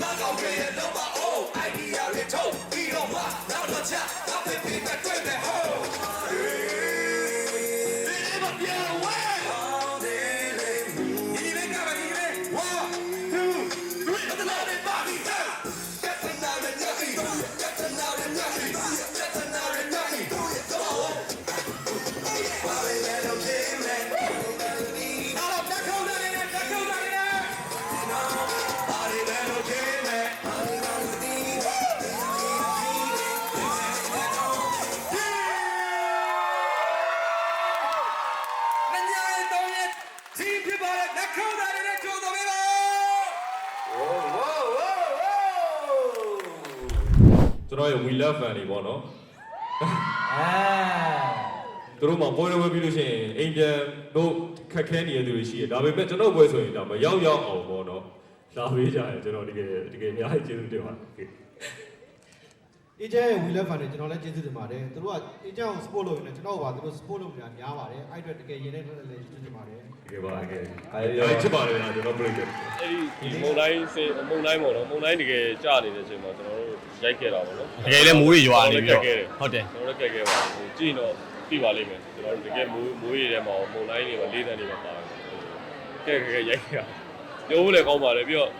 ငါကောင်တွေရဲ့လုံးပါအိုး idea တွေထုတ်ပြီးတော့မှနောက်တော့ချငါဖေးဖေးပဲတွေ့တယ်ဟိုး ကျွန်တော်ရဲ့ we love fan တွေပေါ့နော်အာသူတို့မှပွဲတော်ပွဲပြီးလို့ရှိရင်အိမ်ပြန်တို့ခက်ခဲနေတဲ့သူတွေရှိတယ်ဒါပေမဲ့ကျွန်တော်ပွဲဆိုရင်ဒါမရောက်ရောက်အောင်ပေါ့နော်လာပေးကြတယ်ကျွန်တော်တကယ်တကယ်အများကြီးကျေးဇူးတင်ပါတယ် အေဂျင့်ရဲ့ wheel fan တွေကျွန်တော်လည်းကျေးဇူးတင်ပါတယ်သူတို့ကအေဂျင့်ကို support လုပ်နေတယ်ကျွန်တော်ကပါသူတို့ support လုပ်နေတာများပါတယ်အဲ့အတွက်တကယ်ရင်နဲ့လည်းကျေးဇူးတင်ပါတယ်တကယ်ပါတကယ်အဲဒီချစ်ပါတယ်လားကျွန်တော် break တယ်အဲ့ဒီဒီမုံတိုင်းစေမုံတိုင်းပေါ့နော်မုံတိုင်းတကယ်ကြာနေတဲ့အချိန်မှာကျွန်တော်တို့ရိုက်ခဲ့တာပေါ့နော်တကယ်လည်းမိုးတွေရွာနေပြီးတော့ဟုတ်တယ်ဟုတ်တယ်ကျွန်တော်တို့ကက်ခဲ့ပါဟိုကြည့်တော့ပြပါလိမ့်မယ်ကျွန်တော်တို့တကယ်မိုးမိုးရည်ထဲမှာမုံတိုင်းတွေမှာလေးတန်းတွေမှာပါတယ်ကဲကဲရိုက်ခဲ့တာပြောဖို့လည်းကောင်းပါတယ်ပြီးတော့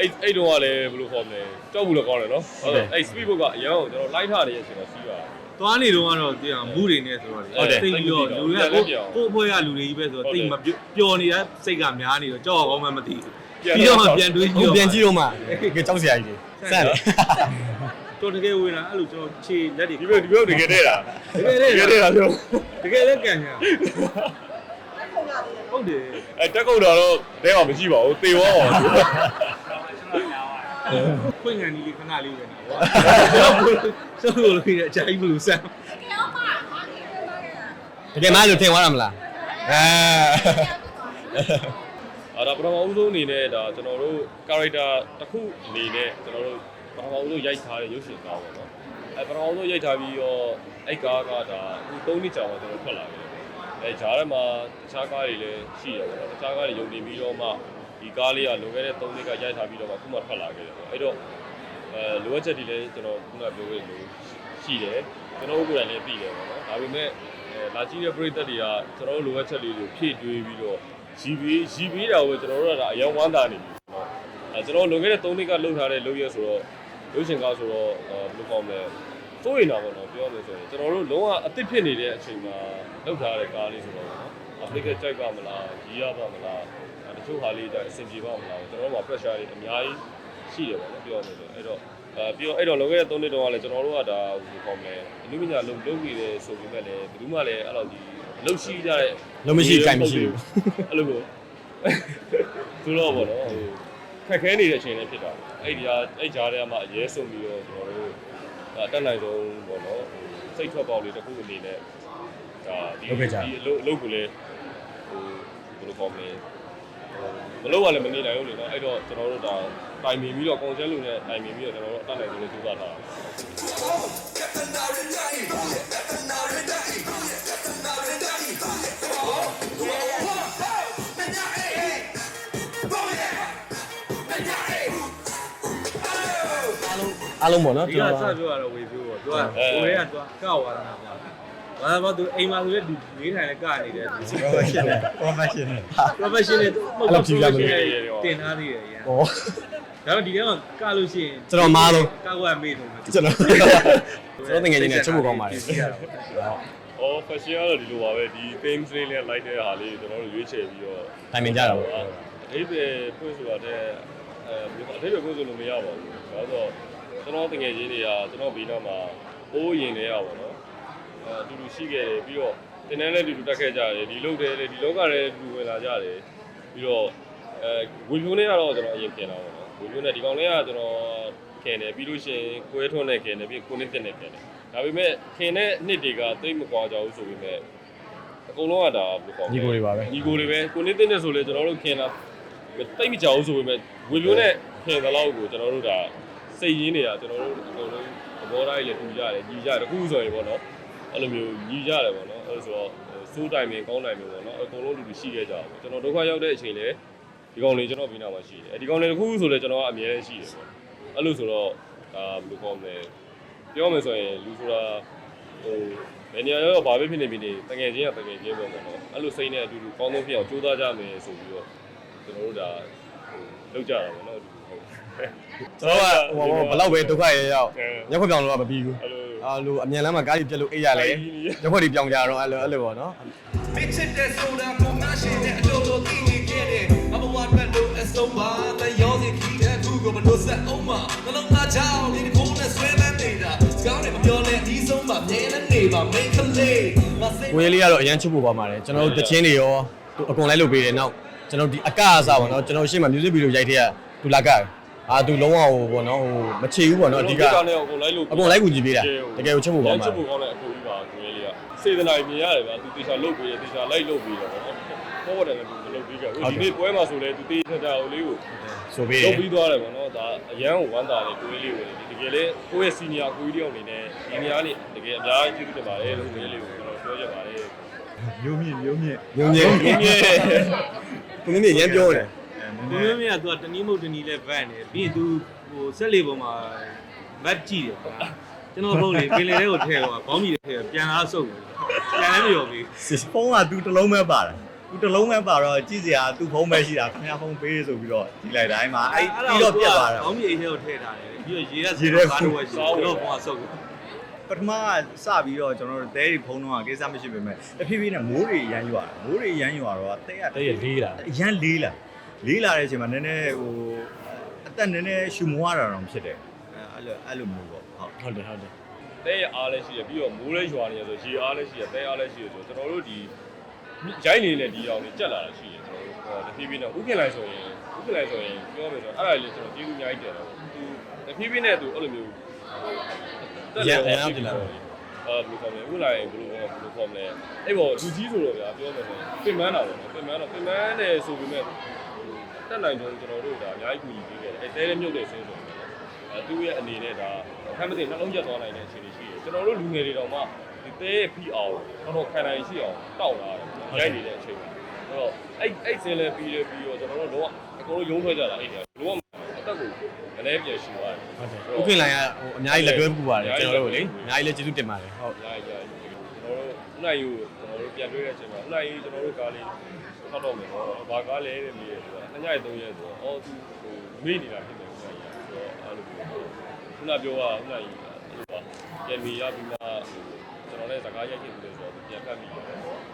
အဲ့အဲ့တုန်းကလည်းဘယ်လိုခေါ်မလဲကြောက်ဘူးလည်းကောင်းတယ်နော်ဟုတ်တယ်အဲ့ speed boat ကအရင်ကကျွန်တော်လိုက်ထားနေတဲ့အချိန်မှာစီးပါသွားနေတော့ကတော့တရားမူတွေနဲ့ဆိုတော့လေဟုတ်တယ်သိပြီးတော့လူတွေကကိုကိုအဖွဲ့ကလူတွေကြီးပဲဆိုတော့သိမပျော်နေတဲ့စိတ်ကများနေတော့ကြောက်အောင်မှမသိဘူးပြီးတော့မှပြန်တွေးကြည့်ဟိုတော့ပြန်ကြည့်တော့မှကကြောက်စရာကြီးတွေစမ်းတယ်တော့တကယ်ဝင်လာအဲ့လိုကျွန်တော်ခြေလက်တွေဒီဘက်ဒီဘက်တကယ်တဲ့တာတကယ်လေတကယ်တဲ့တာပြောတကယ်လည်းကန်ညာဟုတ်တယ်အဲတက်ကုတ်တော့တဲမှာမရှိပါဘူးသေသွားပါ ဘူးခွင့်ငံကြီးလေးခဏလေးပဲနော်ကွာဆောလို့လို့ရအချိုင်းဘလူးဆန်တကယ်မှလို့ထင်သွားတာမလားအဲအာဒါပထမဦးဆုံးအနေနဲ့ဒါကျွန်တော်တို့ character တစ်ခုအနေနဲ့ကျွန်တော်တို့ပထမဦးဆုံးရိုက်ထားတဲ့ရုပ်ရှင်ကားပေါ့နော်အဲပထမဦးဆုံးရိုက်ထားပြီးတော့အဲ့ကားကဒါအခု၃နှစ်ကြာမှကျွန်တော်ထွက်လာခဲ့တယ်အဲဂျားထဲမှာတခြားကားတွေလည်းရှိတယ်ပေါ့နော်တခြားကားတွေယုံနေပြီးတော့မှ ဒီကားလေးကလွန်ခဲ့တဲ့3နှစ်ကရိုက်ထားပြီးတော့အခုမှထွက်လာခဲ့တယ်ပေါ့အဲ့တော့အဲလိုအပ်ချက်တွေလည်းကျွန်တော်ခုနပြောခဲ့လို့ရှိတယ်ကျွန်တော်ကိုယ်တိုင်လည်းသိတယ်ပေါ့နော်ဒါပေမဲ့အဲလာကြည့်တဲ့ပရိသတ်တွေကကျွန်တော်လိုအပ်ချက်လေးတွေဖြည့်တွေးပြီးတော့ရီပေးရီပေးတာကိုကျွန်တော်တို့ကဒါအယောင်ဝမ်းသာနေပြီပေါ့အဲကျွန်တော်လွန်ခဲ့တဲ့3နှစ်ကလှုပ်ထားတဲ့လှုပ်ရဆိုတော့ရုပ်ရှင်ကားဆိုတော့ဘယ်လိုပေါ့မလဲစိုးရင်တော့ပေါ့နော်ပြောရမယ်ဆိုရင်ကျွန်တော်တို့လုံးဝအသစ်ဖြစ်နေတဲ့အချိန်မှာလှုပ်ထားတဲ့ကားလေးဆိုတော့ပေါ့နော် applicate ကြိုက်ကမလားကြီးရပါမလား ချို့ဟာလေးကြအဆင်ပြေပါမလားကျွန်တော်တို့မှာ pressure တွေအများကြီးရှိတယ်ပေါ့နော်ပြောရမယ်ဆိုရင်အဲ့တော့အဲပြီးတော့အဲ့တော့လွန်ခဲ့တဲ့3နှစ်တုန်းကလည်းကျွန်တော်တို့ကဒါဟိုကောင်းမလဲအလူမညာလုံလုပ်နေတယ်ဆိုပေမဲ့လည်းဘယ်သူမှလည်းအဲ့လိုဒီအလုပ်ရှိကြတဲ့လုံးမရှိကြိုင်မရှိဘူးအဲ့လိုကိုသူတော့ဗောနော်ဟိုခက်ခဲနေတဲ့အချိန်လေးဖြစ်တာအဲ့ဒီဟာအဲ့ကြားထဲမှာအရေးဆုံးပြီးတော့ကျွန်တော်တို့ဒါအတက်နိုင်ဆုံးဗောနော်ဟိုစိတ်ထွက်ပေါက်လေးတစ်ခုအနေနဲ့ဒါဒီဒီအလုပ်အလုပ်ကိုလည်းဟိုဘယ်လိုကောင်းမလဲ မလုပ်ရလည်းမနေနိုင်ဘူးလေနော်အဲ့တော့ကျွန်တော်တို့ဒါတိုင်ပင်ပြီးတော့ကွန်ဆယ်လုပ်နေတိုင်ပင်ပြီးတော့ကျွန်တော်တို့အတက်နိုင်ဆုံးလေးကြိုးစားထားတာအားလုံးပေါ့နော်ဒီကျွကန်စတော်ပြောရတော့ဝေပြောတော့သူကကိုရဲကသူကကောက်သွားတာဗျာ ဘာသာဘာသူအိမ်မှာဆိုလည်းဒီလေးထိုင်လည်းကနေတယ် professional professional professional အဲ့လိုကြည့်ရမလို့တင်ထားသေးတယ်ရန်ဟောဒါပေမဲ့ဒီထဲမှာကလို့ရှိရင်ကျွန်တော်မားလို့ကောက်ကမေ့တော့မယ်ကျွန်တော်ကျွန်တော်တကယ်ချင်းနဲ့ချုပ်ဖို့ကောင်းပါတယ်။အော် fashion ကတော့ဒီလိုပါပဲဒီ theme လေးနဲ့ like တဲ့ဟာလေးကျွန်တော်တို့ရွေးချယ်ပြီးတော့တိုင်ပင်ကြတာပေါ့အဓိပ္ပာယ်ဖွင့်ဆိုတာတဲ့အဲအဓိပ္ပာယ်ဖွင့်ဆိုလို့မရပါဘူး။ဒါဆိုကျွန်တော်တကယ်ချင်းတွေကကျွန်တော်ဘေးနားမှာအိုးရင်နေရပါတော့။ အဲအတူတူရှိခဲ့တယ်ပြီးတော့တင်တန်းလည်းအတူတူတက်ခဲ့ကြတယ်ဒီလုတ်တယ်လေဒီလောကလည်းအတူတူဝင်လာကြတယ်ပြီးတော့အဲဝေဖြိုးနေရတော့ကျွန်တော်အရင်ခင်တာပေါ့နော်ဝေဖြိုးနေဒီကောင်လေးကကျွန်တော်ခင်တယ်ပြီးလို့ရှိရင်ကိုဲထွန်းနဲ့ခင်တယ်ပြီးကိုနစ်တက်နဲ့ခင်တယ်ဒါပေမဲ့ခင်တဲ့နှစ်တွေကသိမကွာကြဘူးဆိုပေမဲ့အကုန်လုံးကဒါဘယ်လိုခေါ်မလဲညီကိုတွေပါပဲညီကိုတွေပဲကိုနစ်တက်နဲ့ဆိုလေကျွန်တော်တို့ခင်တာတိတ်မကြောက်ဘူးဆိုပေမဲ့ဝေပြိုးနဲ့ခင်တဲ့လောက်ကိုကျွန်တော်တို့ဒါစိတ်ရင်းနေတာကျွန်တော်တို့အကုန်လုံးသဘောထားကြီးလည်းတူကြတယ်ညီကြတယ်အခုဆိုရင်ပေါ့နော် အဲ့လိုမျိုးညီကြတယ်ပေါ့နော်အဲ့ဆိုတော့စိုးတိုင်ပင်ကောင်းတိုင်ပင်ပေါ့နော်အကုန်လုံးတူတူရှိခဲ့ကြပါဘူးကျွန်တော်ဒုက္ခရောက်တဲ့အချိန်လေဒီကောင်လေးကျွန်တော်ပြီးနာမှာရှိတယ်ဒီကောင်လေးတစ်ခုဆိုလေကျွန်တော်ကအမြဲတမ်းရှိတယ်ပေါ့အဲ့လိုဆိုတော့ဒါဘယ်လိုကောင်းမလဲပြောမယ်ဆိုရင်လူဆိုတာဟိုဘယ်နေရာရောဘာပဲဖြစ်နေပြီနေတကယ်ချင်းကတကယ်ချင်းပဲပေါ့နော်အဲ့လိုစိတ်နဲ့အတူတူကောင်းဆုံးဖြစ်အောင်ကြိုးစားကြမယ်ဆိုပြီးတော့ကျွန်တော်တို့ဒါဟိုလုပ်ကြတာပေါ့နော်ဟုတ်ကျွန်တော်ကဟိုဘလောက်ပဲဒုက္ခရရောက်ညခွက်ပြောင်းလို့ကမပြီးဘူး အဲ့လိုအာလူအမြန်လမ်းမှာကားကြီးပြက်လို့အိတ်ရလဲညခွက်တွေပြောင်းကြတော့အဲ့လိုအဲ့လိုပေါ့နော် Bitch it that soda for my shit that I don't know thing you get it I'm a one man do as so ma the yo the key that who go but no set oh ma နှလုံးသားချောင်းဒီကိုနဲ့ဆွဲလန်းနေတာစကားနဲ့မပြောနဲ့ဒီဆုံးမှာမြဲနေနေပါ make a lay ငါစိတ်ကိုရေးလေးကတော့အရန်ချစ်ဖို့ပါပါတယ်ကျွန်တော်တို့တချင်းတွေရောသူအကုန်လိုက်လုပ်ပေးတယ်နောက်ကျွန်တော်ဒီအကအစားပေါ့နော်ကျွန်တော်ရှေ့မှာ music video ရိုက်ထည့်ရဒူလာကအာ အာသူလုံးဝဟိုပေါ့နော်ဟိုမချေဘူးပေါ့နော်အဓိကကောင်နဲ့အကုန်လိုက်လို့အကုန်လိုက်ကူကြည့်ပေးတာတကယ်ကိုချစ်ဖို့ကောင်းပါချစ်ဖို့ကောင်းတဲ့အကူကြီးပါကိုလေးလေးကစေတနာမြင်ရတယ်ဗျာသူတေချာလုတ်ပေးတယ်တေချာလိုက်လုတ်ပေးတယ်ပေါ့နော်ပေါ်တယ်လည်းသူမလုတ်ပေးခဲ့ဘူးဒီနေ့ပွဲမှာဆိုလဲသူတေချာချာလေးကိုဆိုပေးလုတ်ပြီးသွားတယ်ပေါ့နော်ဒါအရန်ကိုဝမ်းသာတယ်ကိုလေးလေးကိုတကယ်လေကိုယ့်ရဲ့စီနီယာကိုကြီးတယောက်အနေနဲ့ဒီနေရာလေးတကယ်အများကြီးကျေးဇူးတင်ပါတယ်လို့ကိုလေးလေးကိုကျွန်တော်ပြောချင်ပါတယ်မျိုးမြင့်မျိုးမြင့်ညုံညင်ညုံညင်ကိုမင်းရမ်းပြောတယ် ဘုံမျိုးမြတ်ကသူကတနည်းမဟုတ်တနည်းလဲဗတ်နေပြီးရင် तू ဟိုဆက်လေပေါ်မှာမတ်ကြည့်တယ်ကွာကျွန်တော်ဘုံလေပင်လေလေးကိုထည့်တော့ဘောင်းမီလေးထည့်ပြန်လာဆုပ်တယ်ပြန်လည်းမရောပြီးဖုန်းကသူတစ်လုံးပဲပါတယ်သူတစ်လုံးပဲပါတော့ကြည့်စရာသူ့ဖုန်းပဲရှိတာခင်ဗျာဖုန်းပေးဆိုပြီးတော့ကြည့်လိုက်တိုင်းမှာအဲ့ပြီးတော့ပြတ်သွားတာဘောင်းမီအိတ်ထဲကိုထည့်ထားတယ်ပြီးတော့ရေရက်ရေရက်ကားတော့ဝယ်ရှိတယ်ကျွန်တော်ဘုံကဆုပ်တယ်ပထမကစပြီးတော့ကျွန်တော်တို့တဲရီဖုန်းတော့ကိစ္စမရှိပေမဲ့တဖြည်းဖြည်းနဲ့မိုးတွေရမ်းရွာတာမိုးတွေရမ်းရွာတော့တဲရတဲ့ရလေးတာရမ်းလေးလာ လေးလာတဲ့အချိန်မှာနည်းနည်းဟိုအသက်နည်းနည်းရှူမွားတာတော့ဖြစ်တယ်အဲ့လိုအဲ့လိုမျိုးပေါ့ဟုတ်ဟုတ်တယ်ဟုတ်တယ်တဲရအားလည်းရှိရပြီးတော့မိုးလည်းရွာနေရဆိုရေအားလည်းရှိရတဲအားလည်းရှိရဆိုကျွန်တော်တို့ဒီရိုင်းနေတဲ့ဒီအောင်တွေကြက်လာတာရှိတယ်ကျွန်တော်တို့ဟောတဖြည်းဖြည်းနဲ့ဥက္ကလိုက်ဆိုရင်ဥက္ကလိုက်ဆိုရင်ပြောမယ်ဆိုတော့အဲ့ဒါလေးကျွန်တော်ကျေးဇူးအများကြီးတင်တယ်သူတဖြည်းဖြည်းနဲ့သူအဲ့လိုမျိုးအာဘယ်လိုခေါ်မလဲဥက္ကလိုက်ဘယ်လိုဘယ်လိုခေါ်မလဲအဲ့ပေါ်လူကြီးဆိုတော့ဗျာပြောမယ်ဆိုရင်ပင်မန်းတာပေါ့နော်ပင်မန်းတော့ပင်မန်းတယ်ဆိုပေမဲ့ တက်နိုင်တော့ကျွန်တော်တို့ဒါအများကြီးကူညီပေးခဲ့တယ်အဲတဲလည်းမြုပ်တဲ့ဆင်းဆိုရင်အဲသူ့ရဲ့အနေနဲ့ဒါခမ်းမသိနှလုံးရက်သွားနိုင်တဲ့အခြေအနေရှိတယ်ကျွန်တော်တို့လူငယ်တွေတောင်မှဒီတဲရဲ့ဖိအောင်တော့တော့ခံနိုင်ရှိအောင်တောက်လာတယ်ရိုက်နေတဲ့အချိန်မှာအဲ့တော့အဲ့အဲ့ဆင်းလဲပြီးရပြီးတော့ကျွန်တော်တို့တော့အကုန်လုံးရုံးထွက်ကြတာအဲ့ဒါလုံးဝအတက်ကိုမလဲပြန်ရှူရတယ်ဟုတ်တယ်ဥက္ကလိုင်ကဟိုအများကြီးလက်တွဲပူပါတယ်ကျွန်တော်တို့လေအများကြီးလည်းကျေးဇူးတင်ပါတယ်ဟုတ်ရရရကျွန်တော်တို့ဥနိုင်ယူကျွန်တော်တို့ပြန်တွေ့တဲ့အချိန်မှာဥနိုင်ယူကျွန်တော်တို့ကားလေး ထောက်တော့မယ်နော်ဘာကားလဲတဲ့မေးတယ်ဆိုတာနှစ်ည၃ရက်ဆိုတော့အော်သူဟိုမေ့နေတာဖြစ်တယ်ဥနိုင်ယူဆိုတော့အဲ့လိုမျိုးခုနပြောတာဥနိုင်ယူအဲ့လိုပါပြန်မေးရပြီးမှကျွန်တော်လည်းစကားရိုက်ခဲ့ပြီးဆိုတော့ပြန်ဖတ်မိတယ်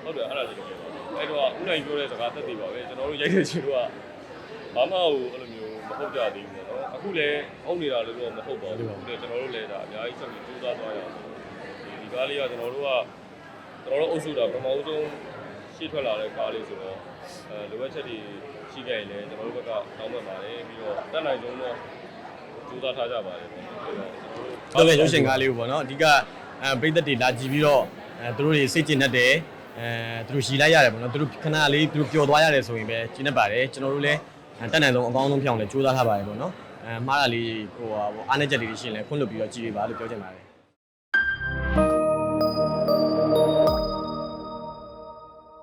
ဟုတ်တယ်အဲ့ဒါလေးတကယ်ပါအဲ့တော့ဥနိုင်ပြောတဲ့စကားသက်တည်ပါပဲကျွန်တော်တို့ရိုက်တဲ့ချိန်တော့ဘာမှဟိုအဲ့လိုမျိုးမဟုတ်ကြသေးဘူးပေါ့နော်အခုလည်းအုံနေတာလို့တော့မဟုတ်ပါဘူးကျွန်တော်တို့လည်းဒါအများကြီးဆက်ပြီးစူးစမ်းသွားရအောင်ဒီဒီကားလေးကကျွန်တော်တို့ကကျွန်တော်တို့အုပ်စုတာပထမဆုံး ရှေ့ထွက်လာတဲ့ကားလေးဆိုတော့အဲလိုအပ်ချက်တွေရှိခဲ့ရင်လည်းကျွန်တော်တို့ဘက်ကတောင်းပန်ပါတယ်ပြီးတော့တက်နိုင်ဆုံးတော့ကြိုးစားထားကြပါတယ်ပေါ့နော်အဲ့တော့ကျွန်တော်တို့တော့လည်းရုပ်ရှင်ကားလေးကိုပေါ့နော်အဓိကအဲပိသက်တွေလာကြည့်ပြီးတော့အဲသူတို့တွေစိတ်ကျဉ်တတ်တယ်အဲသူတို့ရှည်လိုက်ရတယ်ပေါ့နော်သူတို့ခဏလေးသူတို့ပျော်သွားရတယ်ဆိုရင်ပဲကျဉ်တတ်ပါတယ်ကျွန်တော်တို့လည်းတက်နိုင်ဆုံးအကောင်းဆုံးဖြစ်အောင်လည်းကြိုးစားထားပါတယ်ပေါ့နော်အဲမှားတာလေးဟိုဟာအားနေချက်လေးတွေရှင်းလဲခွင့်လွတ်ပြီးတော့ကြည့်ပေးပါလို့ပြောချင်ပါတယ်